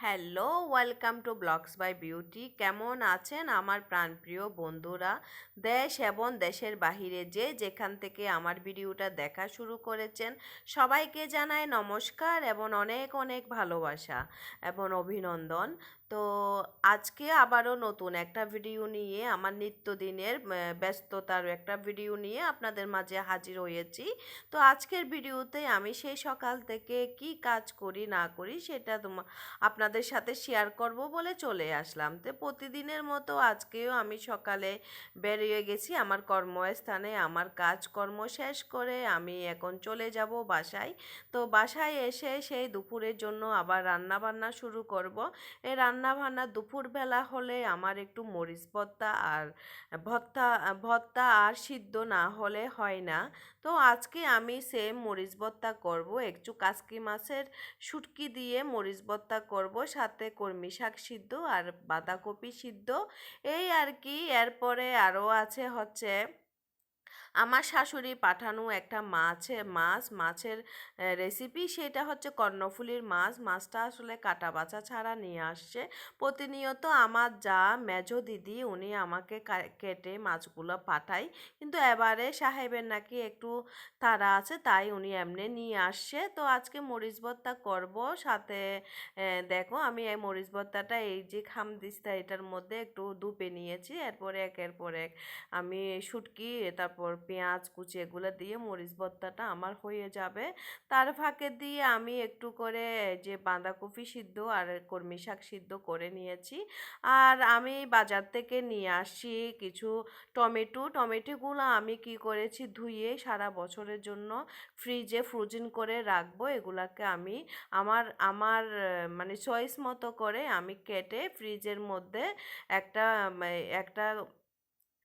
Hello, welcome to blogs by beauty. কেমন আছেন আমার প্রাণপ্রিয় বন্ধুরা? দেশ এবং দেশের বাহিরে যে যেখান থেকে আমার ভিডিওটা দেখা শুরু করেছেন, সবাইকে জানায় নমস্কার এবং অনেক অনেক ভালোবাসা এবং অভিনন্দন। তো আজকে আবারও নতুন একটা ভিডিও নিয়ে, আমার নিত্যদিনের ব্যস্ততার একটা ভিডিও নিয়ে আপনাদের মাঝে হাজির হয়েছি। তো আজকের ভিডিওতে আমি সেই সকাল থেকে কি কাজ করি, না করি সেটা তোমা, আপনাদের সাথে শেয়ার করব বলে চলে আসলাম। তো প্রতিদিনের মতো আজকেও আমি সকালে বেরিয়ে গেছি, আমার কর্মস্থানে আমার কাজকর্ম শেষ করে আমি এখন চলে যাব বাসায়। তো বাসায় এসে সেই দুপুরের জন্য আবার রান্না বান্না শুরু করব। এই রান্না বান্না দুপুরবেলা হলে আমার একটু মরিচ ভর্তা আর ভর্তা ভর্তা আর সিদ্ধ না হলে হয় না। তো আজকে আমি সেম মরিচ ভর্তা করব। একটু কাসকি মাছের শুটকি দিয়ে মরিচ ভর্তা করব, সাথে কর্মী শাক সিদ্ধ আর বাঁধাকপি সিদ্ধ। এই আর কি, এরপরে আরও আছে হচ্ছে আমার শাশুড়ি পাঠানো একটা মাছে, মাছ, মাছের রেসিপি সেটা হচ্ছে কর্ণফুলির মাছ। মাছটা আসলে কাটা বাছা ছাড়া নিয়ে আসছে। প্রতিনিয়ত আমার যা মেজো দিদি উনি আমাকে কেটে মাছগুলো পাঠায়। কিন্তু এবারে সাহেবের নাকি একটু তারা আছে, তাই উনি এমনি নিয়ে আসছে। তো আজকে মরিচ ভর্তা করব, সাথে দেখো আমি এই মরিচ ভর্তাটা এই যে খাম দিস্তা, এটার মধ্যে একটু দুপে নিয়েছি। এরপরে একের পর এক আমি শুটকি, তারপর পেঁয়াজ কুচি এগুলো দিয়ে মরিচ ভর্তাটা আমার হয়ে যাবে। তার ফাঁকে দিয়ে আমি একটু করে যে বাঁধাকপি সিদ্ধ আর কলমি শাক সিদ্ধ করে নিয়েছি। আর আমি বাজার থেকে নিয়ে আসি কিছু টমেটো। টমেটোগুলো আমি কি করেছি ধুয়ে সারা বছরের জন্য ফ্রিজে ফ্রোজেন করে রাখব। এগুলাকে আমি আমার আমার মানে চয়েস মতো করে আমি কেটে ফ্রিজের মধ্যে একটা একটা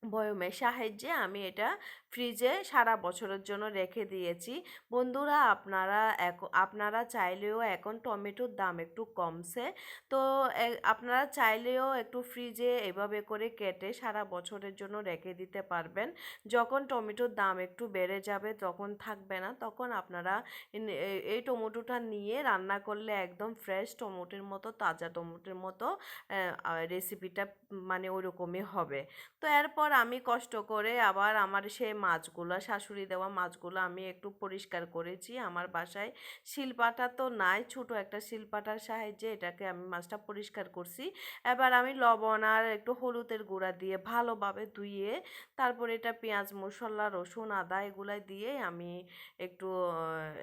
বয়মের সাহায্যে আমি এটা ফ্রিজে সারা বছরের জন্য রেখে দিয়েছি। বন্ধুরা, আপনারা আপনারা চাইলেও এখন টমেটোর দাম একটু কমছে। তো আপনারা চাইলেও একটু ফ্রিজে এভাবে করে কেটে সারা বছরের জন্য রেখে দিতে পারবেন। যখন টমেটোর দাম একটু বেড়ে যাবে, তখন থাকবে না। তখন আপনারা এই টমেটোটা নিয়ে রান্না করলে একদম ফ্রেশ টমেটোর মতো, তাজা টমেটোর মতো রেসিপিটা মানে ওরকমই হবে। তো এরপর আমি কষ্ট করে আবার আমার সেই মাছগুলো, শাশুড়ি দেওয়া মাছগুলো আমি একটু পরিষ্কার করেছি। আমার বাসায় শিলপাটা তো নাই, ছোট একটা শিলপাটার সাহায্যে এটাকে আমি মাছটা পরিষ্কার করছি। এবার আমি লবণ আর একটু হলুদের গুঁড়া দিয়ে ভালোভাবে ধুয়ে, তারপর এটা পেঁয়াজ, মশলা, রসুন, আদা এগুলাই দিয়ে আমি একটু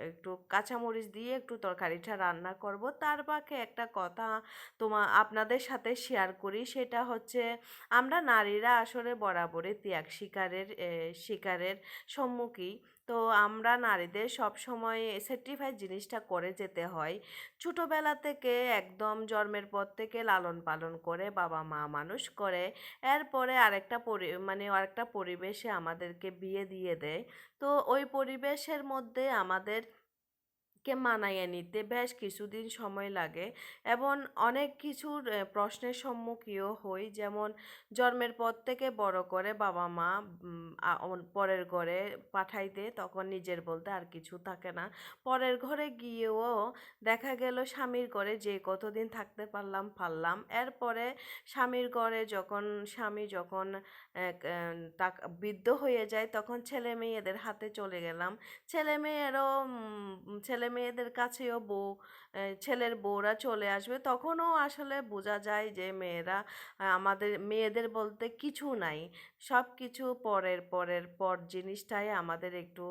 একটু কাঁচামরিচ দিয়ে একটু তরকারিটা রান্না করব। তার বাকি একটা কথা তোমা, আপনাদের সাথে শেয়ার করি, সেটা হচ্ছে আমরা নারীরা আসলে বরাবরই ত্যাগ শিকারের শিকারের সম্মুখী তো আমরা নারীদের সব সময় স্যাক্রিফাইস জিনিসটা করে যেতে হয়। ছোটোবেলা থেকে একদম জন্মের পর থেকে লালন পালন করে বাবা মা মানুষ করে। এরপরে আরেকটা পরি মানে আরেকটা পরিবেশে আমাদেরকে বিয়ে দিয়ে দেয়। তো ওই পরিবেশের মধ্যে আমাদের কে মানাইয়ে নিতে বেশ কিছুদিন সময় লাগে এবং অনেক কিছুর প্রশ্নের সম্মুখীনও হই। যেমন জন্মের পর থেকে বড় করে বাবা মা পরের ঘরে পাঠাইতে তখন নিজের বলতে আর কিছু থাকে না। পরের ঘরে গিয়েও দেখা গেল স্বামীর ঘরে যে কতদিন থাকতে পারলাম পারলাম। এরপরে স্বামীর ঘরে যখন, স্বামী যখন বৃদ্ধ হয়ে যায় তখন ছেলে মেয়েদের হাতে চলে গেলাম। ছেলে মেয়েরও ছেলে মেয়েদের কাছেও বউ ছেলের বউরা চলে আসবে, তখনও আসলে বোঝা যায় যে মেয়েরা আমাদের, মেয়েদের বলতে কিছু নাই। সব কিছু পরের পরের, পর জিনিসটাই আমাদের একটু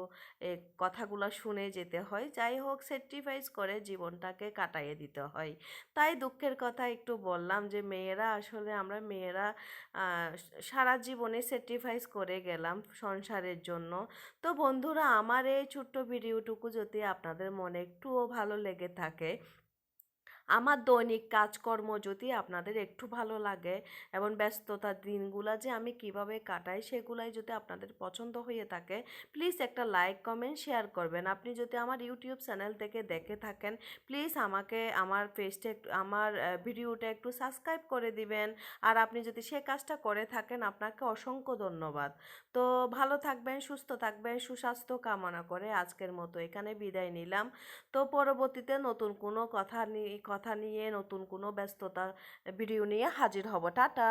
কথাগুলো শুনে যেতে হয়। যাই হোক স্যাক্রিফাইস করে জীবনটাকে কাটাইয়ে দিতে হয়। তাই দুঃখের কথা একটু বললাম যে মেয়েরা আসলে আমরা মেয়েরা সারা জীবনে স্যাক্রিফাইস করে গেলাম সংসারের জন্য। তো বন্ধুরা, আমার এই ছোট্ট ভিডিওটুকু যদি আপনাদের মনে একটুও ভালো লেগে থাকে। আমার দৈনিক কাজকর্ম যদি আপনাদের একটু ভালো লাগে এবং ব্যস্ততার দিনগুলা যে আমি কীভাবে কাটাই সেগুলাই যদি আপনাদের পছন্দ হয়ে থাকে প্লিজ একটা লাইক কমেন্ট শেয়ার করবেন। আপনি যদি আমার ইউটিউব চ্যানেল থেকে দেখে থাকেন প্লিজ আমাকে, আমার পেজটা একটু, আমার ভিডিওটা একটু সাবস্ক্রাইব করে দিবেন। আর আপনি যদি সে কাজটা করে থাকেন, আপনাকে অসংখ্য ধন্যবাদ। তো ভালো থাকবেন, সুস্থ থাকবেন, সুস্বাস্থ্য কামনা করে আজকের মতো এখানে বিদায় নিলাম। তো পরবর্তীতে নতুন কোনো কথা নিয়ে কথা কথা নিয়ে নতুন কোনো ব্যস্ততা ভিডিও নিয়ে হাজির হব। টাটা!